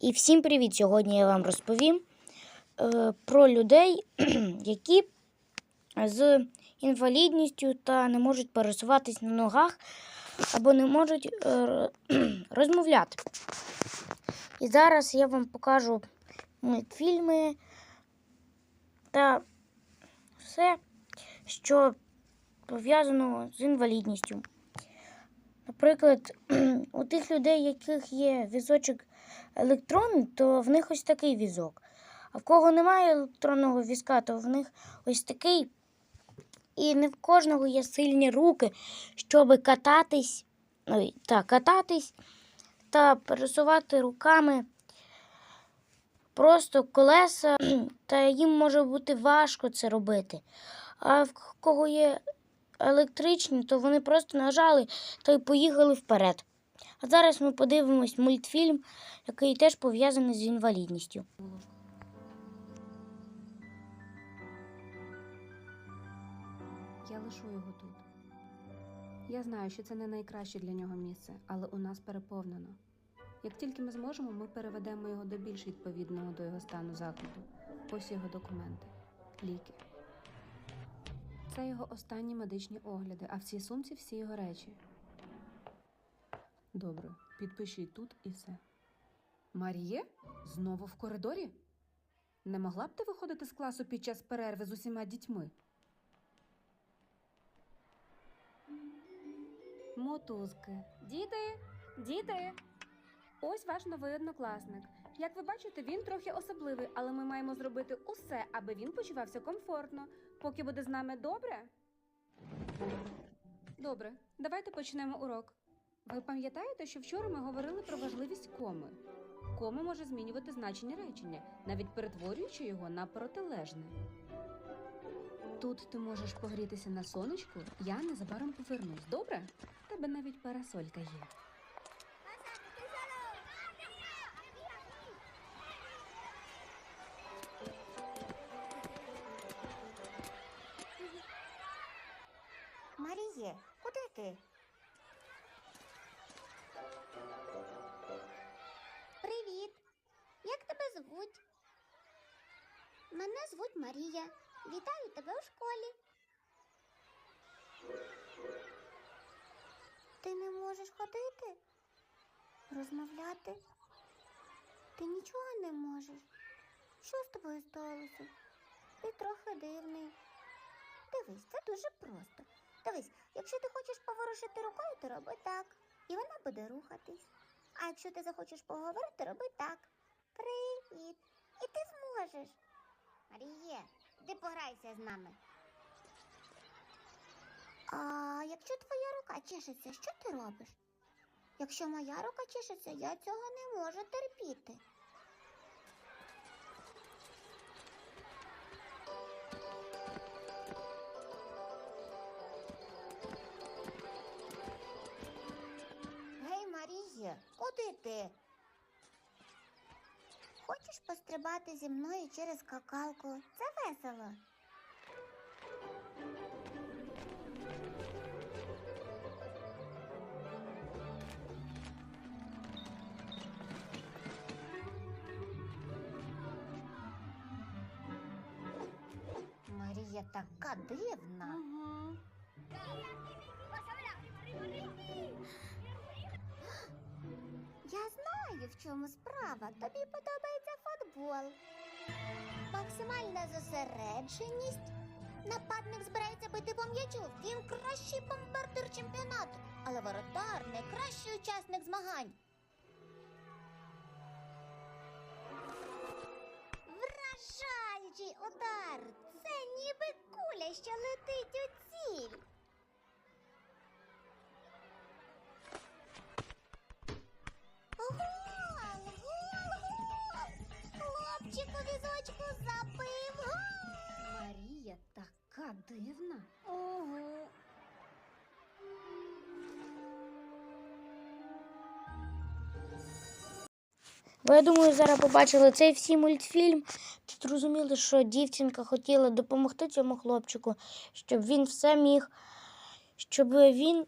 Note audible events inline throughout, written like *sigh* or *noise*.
І всім привіт! Сьогодні я вам розповім е, про людей, *clears throat* які з інвалідністю та не можуть пересуватись на ногах або не можуть е, *clears throat* розмовляти. І зараз я вам покажу мультфільми та все, що пов'язано з інвалідністю. Наприклад, *clears throat* у тих людей, яких є візочок електронний, то в них ось такий візок. А в кого немає електронного візка, то в них ось такий. І не в кожного є сильні руки, щоб кататись, та, кататись та пересувати руками просто колеса, *clears throat* та їм може бути важко це робити. А в кого є електричні, то вони просто нажали та й поїхали вперед. А зараз ми подивимось мультфільм, який теж пов'язаний з інвалідністю. Я лишу його тут. Я знаю, що це не найкраще для нього місце, але у нас переповнено. Як тільки ми зможемо, ми переведемо його до більш відповідного до його стану закладу. Ось його документи, ліки. Це його останні медичні огляди, а в цій сумці всі його речі. Добре, підпишіть тут і все. Маріє? Знову в коридорі? Не могла б ти виходити з класу під час перерви з усіма дітьми? Мотузки. Діти, діти. Ось ваш новий однокласник. Як ви бачите, він трохи особливий, але ми маємо зробити усе, аби він почувався комфортно. Поки буде з нами добре. Добре, давайте почнемо урок. Ви пам'ятаєте, що вчора ми говорили про важливість коми? Кома може змінювати значення речення, навіть перетворюючи його на протилежне. Тут ти можеш погрітися на сонечку, я незабаром повернусь, добре? Тебе навіть парасолька є. Маріє, куди ти? Звуть? Мене звуть Марія. Вітаю тебе у школі. Ти не можеш ходити? Розмовляти? Ти нічого не можеш. Що з тобою сталося? Ти трохи дивний. Дивись, це дуже просто. Дивись, якщо ти хочеш поворушити рукою, то роби так. І вона буде рухатись. А якщо ти захочеш поговорити, роби так. Привіт. І ти зможеш. Маріє, ти пограйся з нами. А якщо твоя рука чешеться, що ти робиш? Якщо моя рука чешеться, я цього не можу терпіти. Гей, Маріє, куди ти? Пострибати зі мною через какалку? Це весело. Марія така дивна. Я знаю, в чому справа. Тобі подобається футбол. Максимальна зосередженість. Нападник збирається бити по м'ячу. Він кращий бомбардир чемпіонату. Але воротар не кращий учасник змагань. Вражаючий удар! Це ніби куля, що летить у ціль. Ви, я думаю, зараз побачили цей всі мультфільм. Тут зрозуміли, що дівчинка хотіла допомогти цьому хлопчику, щоб він все міг, щоб він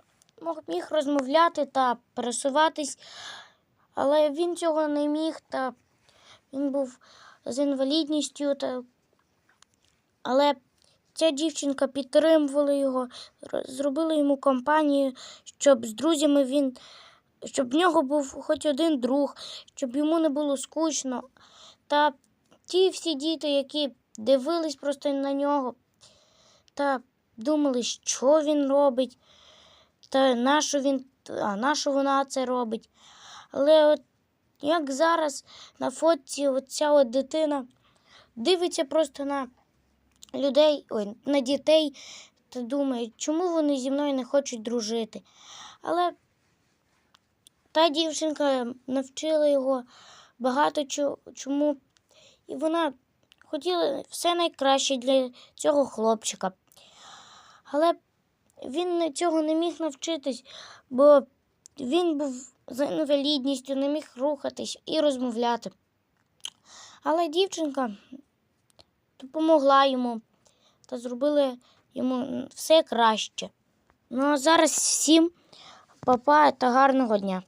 міг розмовляти та пересуватись Але він цього не міг, та він був з інвалідністю. Та... Але ця дівчинка підтримувала його, зробила йому компанію, щоб з друзями він, щоб в нього був хоч один друг, щоб йому не було скучно. Та ті всі діти, які дивились просто на нього та думали, що він робить, та нащо він, а нащо вона це робить. Але от як зараз на фотці оця от дитина дивиться просто на людей, ой, на дітей та думає, чому вони зі мною не хочуть дружити. Але та дівчинка навчила його багато чому, і вона хотіла все найкраще для цього хлопчика. Але він цього не міг навчитись, бо він був з інвалідністю, не міг рухатись і розмовляти. Але дівчинка допомогла йому та зробила йому все краще. Ну а зараз всім папа та гарного дня.